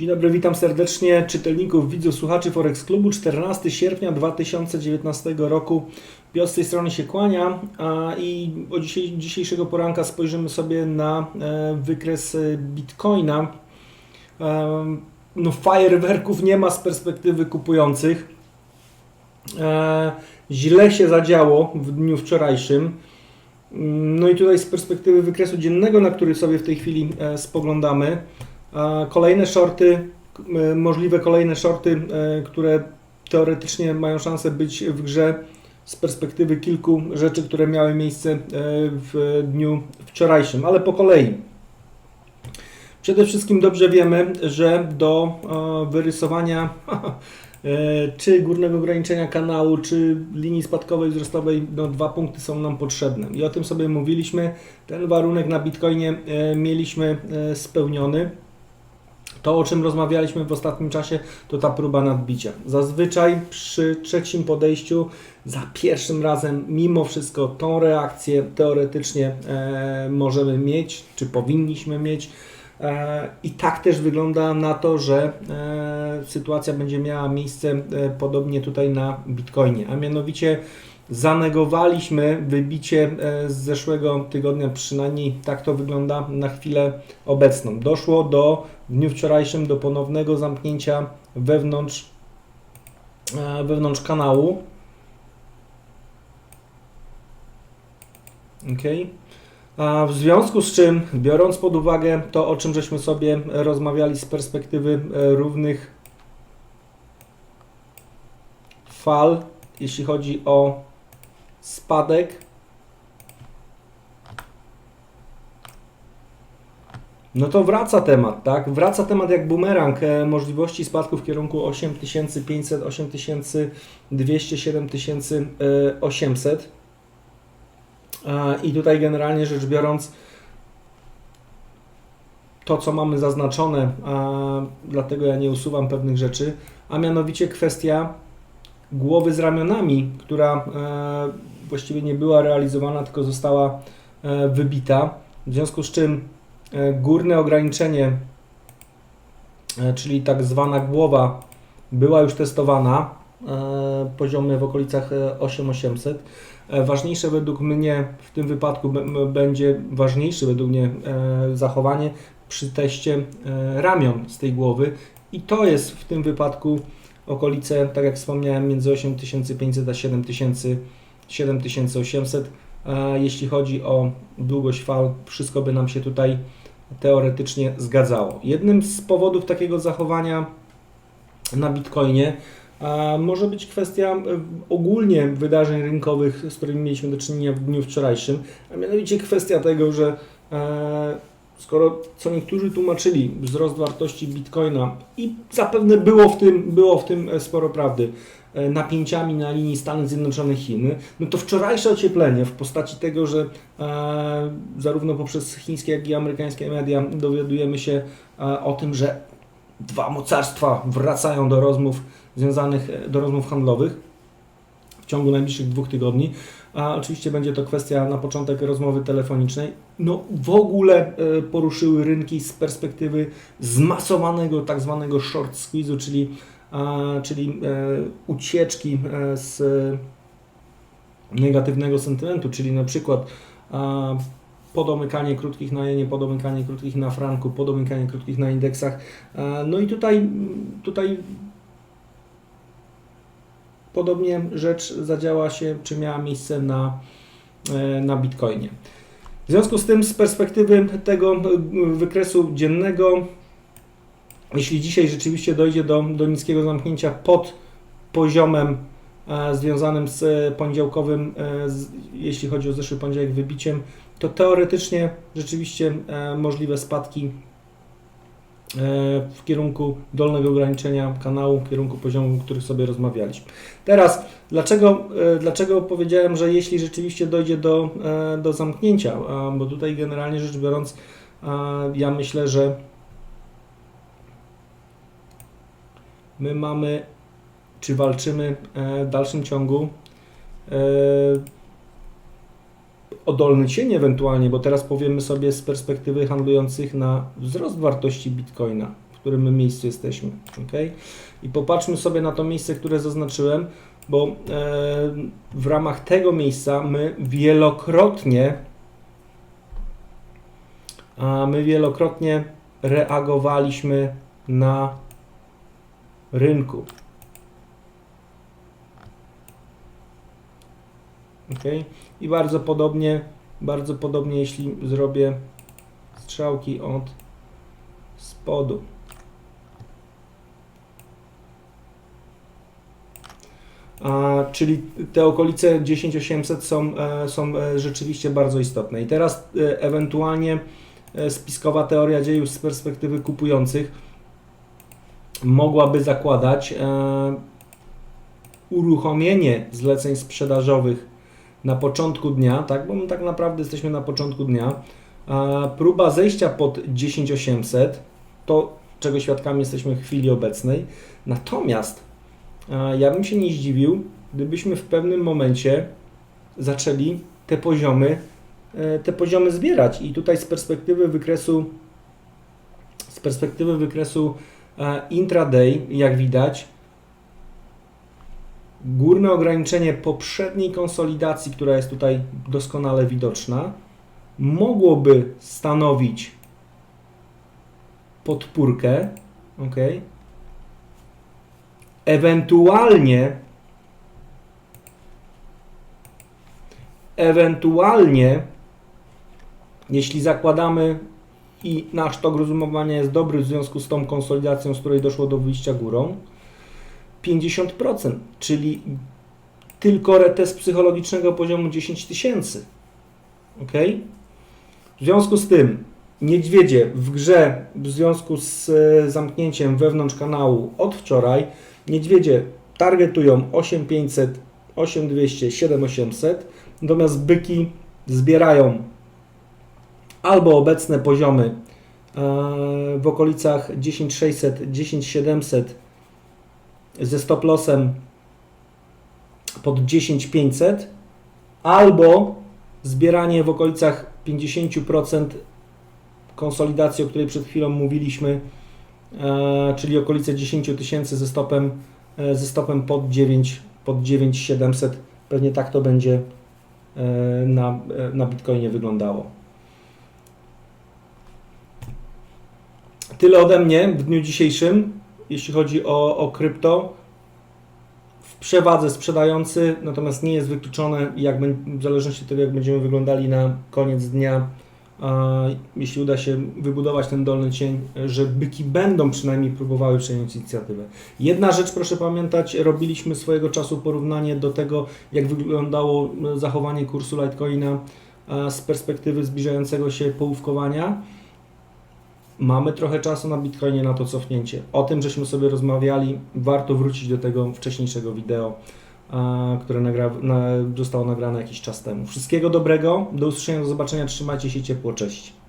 Dzień dobry, witam serdecznie czytelników, widzów, słuchaczy Forex Klubu. 14 sierpnia 2019 roku. Piotr z tej strony się kłania i od dzisiejszego poranka spojrzymy sobie na e, wykres e, Bitcoina. E, no fajerwerków nie ma z perspektywy kupujących. Źle się zadziało w dniu wczorajszym. No i tutaj z perspektywy wykresu dziennego, na który sobie w tej chwili spoglądamy, a Kolejne shorty, możliwe kolejne shorty, e, które teoretycznie mają szansę być w grze z perspektywy kilku rzeczy, które miały miejsce e, w dniu wczorajszym, ale po kolei. Przede wszystkim dobrze wiemy, że do e, wyrysowania czy górnego ograniczenia kanału, czy linii spadkowej, wzrostowej, no dwa punkty są nam potrzebne. I o tym sobie mówiliśmy. Ten warunek na Bitcoinie mieliśmy spełniony. To, o czym rozmawialiśmy w ostatnim czasie, to ta próba nadbicia. Zazwyczaj przy trzecim podejściu, za pierwszym razem, mimo wszystko, tą reakcję teoretycznie e, możemy mieć, czy powinniśmy mieć. E, I tak też wygląda na to, że e, sytuacja będzie miała miejsce e, podobnie tutaj na Bitcoinie, a mianowicie zanegowaliśmy wybicie e, z zeszłego tygodnia, przynajmniej tak to wygląda na chwilę obecną. Doszło do w dniu wczorajszym do ponownego zamknięcia wewnątrz, e, wewnątrz kanału. Okay. A w związku z czym, biorąc pod uwagę to, o czym żeśmy sobie rozmawiali z perspektywy e, równych fal, jeśli chodzi o spadek, no to wraca temat, tak? Wraca temat jak bumerang e, możliwości spadku w kierunku 8500, 8200, 7800. E, I tutaj generalnie rzecz biorąc, to co mamy zaznaczone, a dlatego ja nie usuwam pewnych rzeczy, a mianowicie kwestia głowy z ramionami, która e, właściwie nie była realizowana, tylko została e, wybita. W związku z czym e, górne ograniczenie, czyli tak zwana głowa, była już testowana, poziomy w okolicach e, 8800. E, Ważniejsze według mnie w tym wypadku będzie ważniejsze według mnie zachowanie przy teście ramion z tej głowy i to jest w tym wypadku okolice, tak jak wspomniałem, między 8500 a 7000, 7800. A jeśli chodzi o długość fal, wszystko by nam się tutaj teoretycznie zgadzało. Jednym z powodów takiego zachowania na Bitcoinie może być kwestia e, ogólnie wydarzeń rynkowych, z którymi mieliśmy do czynienia w dniu wczorajszym, a mianowicie kwestia tego, że e, skoro co niektórzy tłumaczyli wzrost wartości Bitcoina i zapewne było w tym, było w tym e, sporo prawdy, e, napięciami na linii Stany Zjednoczone-Chiny, no to wczorajsze ocieplenie w postaci tego, że e, zarówno poprzez chińskie, jak i amerykańskie media dowiadujemy się e, o tym, że dwa mocarstwa wracają do rozmów związanych, e, do rozmów handlowych ciągu najbliższych dwóch tygodni. A oczywiście będzie to kwestia na początek rozmowy telefonicznej. No w ogóle e, poruszyły rynki z perspektywy zmasowanego tak zwanego short squeeze'u, czyli, czyli e, ucieczki e, z negatywnego sentymentu, czyli na przykład podomykanie krótkich na jenie, podomykanie krótkich na franku, podomykanie krótkich na indeksach. No i tutaj, tutaj podobnie rzecz zadziała się, czy miała miejsce na, e, na Bitcoinie. W związku z tym, z perspektywy tego e, wykresu dziennego, jeśli dzisiaj rzeczywiście dojdzie do, do niskiego zamknięcia pod poziomem e, związanym z poniedziałkowym, jeśli chodzi o zeszły poniedziałek, wybiciem, to teoretycznie rzeczywiście możliwe spadki w kierunku dolnego ograniczenia kanału, w kierunku poziomu, o których sobie rozmawialiśmy. Teraz, dlaczego, e, dlaczego powiedziałem, że jeśli rzeczywiście dojdzie do, e, do zamknięcia, bo tutaj generalnie rzecz biorąc, ja myślę, że my mamy, czy walczymy e, w dalszym ciągu e, o dolny cień ewentualnie, bo teraz powiemy sobie z perspektywy handlujących na wzrost wartości Bitcoina, którym my miejscu jesteśmy. ok? I popatrzmy sobie na to miejsce, które zaznaczyłem, bo e, w ramach tego miejsca my wielokrotnie a my wielokrotnie reagowaliśmy na rynku. Ok? I bardzo podobnie, bardzo podobnie, jeśli zrobię strzałki od spodu. A, czyli te okolice 10800 są, e, są e, rzeczywiście bardzo istotne. I teraz e, ewentualnie spiskowa teoria dziejów z perspektywy kupujących mogłaby zakładać uruchomienie zleceń sprzedażowych na początku dnia, tak, bo my tak naprawdę jesteśmy na początku dnia. A próba zejścia pod 10800 to czego świadkami jesteśmy w chwili obecnej. Natomiast ja bym się nie zdziwił, gdybyśmy w pewnym momencie zaczęli te poziomy, e, te poziomy zbierać. I tutaj z perspektywy wykresu, z perspektywy wykresu e, intraday, jak widać, górne ograniczenie poprzedniej konsolidacji, która jest tutaj doskonale widoczna, mogłoby stanowić podpórkę, ok? Ewentualnie, ewentualnie, jeśli zakładamy i nasz tok rozumowania jest dobry w związku z tą konsolidacją, z której doszło do wyjścia górą, 50%, czyli tylko retest psychologicznego poziomu 10 tysięcy. Ok? W związku z tym, niedźwiedzie w grze w związku z e, zamknięciem wewnątrz kanału od wczoraj, niedźwiedzie targetują 8500, 8200, 7800, natomiast byki zbierają albo obecne poziomy e, w okolicach 10600, 10700 ze stop lossem pod 10500 albo zbieranie w okolicach 50% konsolidacji, o której przed chwilą mówiliśmy, e, czyli okolice 10 tysięcy ze stopem, e, ze stopem pod 9, pod 9700. Pewnie tak to będzie e, na, na Bitcoinie wyglądało. Tyle ode mnie w dniu dzisiejszym, jeśli chodzi o, o krypto. W przewadze sprzedający, natomiast nie jest wykluczone, jak, w zależności od tego, jak będziemy wyglądali na koniec dnia, a jeśli uda się wybudować ten dolny cień, że byki będą przynajmniej próbowały przejąć inicjatywę. Jedna rzecz, proszę pamiętać, robiliśmy swojego czasu porównanie do tego, jak wyglądało e, zachowanie kursu Litecoina e, z perspektywy zbliżającego się połówkowania. Mamy trochę czasu na Bitcoinie na to cofnięcie. O tym, żeśmy sobie rozmawiali, warto wrócić do tego wcześniejszego wideo, które nagra, na, zostało nagrane jakiś czas temu. Wszystkiego dobrego, do usłyszenia, do zobaczenia, trzymajcie się ciepło, cześć.